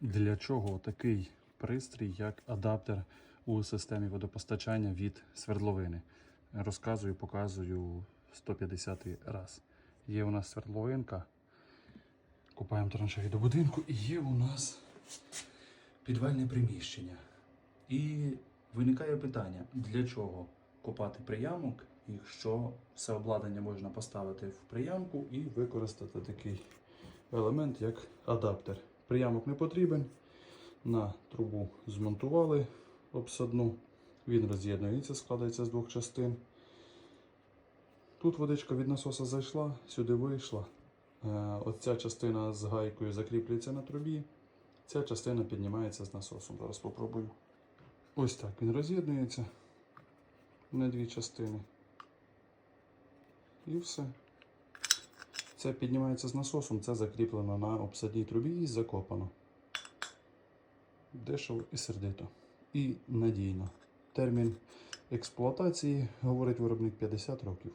Для чого такий пристрій, як адаптер у системі водопостачання від свердловини? Розказую, показую 150 раз. Є у нас свердловинка, купаємо траншеї до будинку, і є у нас підвальне приміщення. І виникає питання, для чого копати приямок, якщо все обладнання можна поставити в приямку і використати такий елемент, як адаптер. Приямок не потрібен. На трубу змонтували обсадну. Він роз'єднується, складається з двох частин. Тут водичка від насоса зайшла, сюди вийшла. Е, Оця частина з гайкою закріплюється на трубі. Ця частина піднімається з насосом. Зараз спробую. Ось так він роз'єднується на дві частини. І все. Це піднімається з насосом, це закріплено на обсадній трубі і закопано. Дешево і сердито. І надійно. Термін експлуатації, говорить виробник 50 років.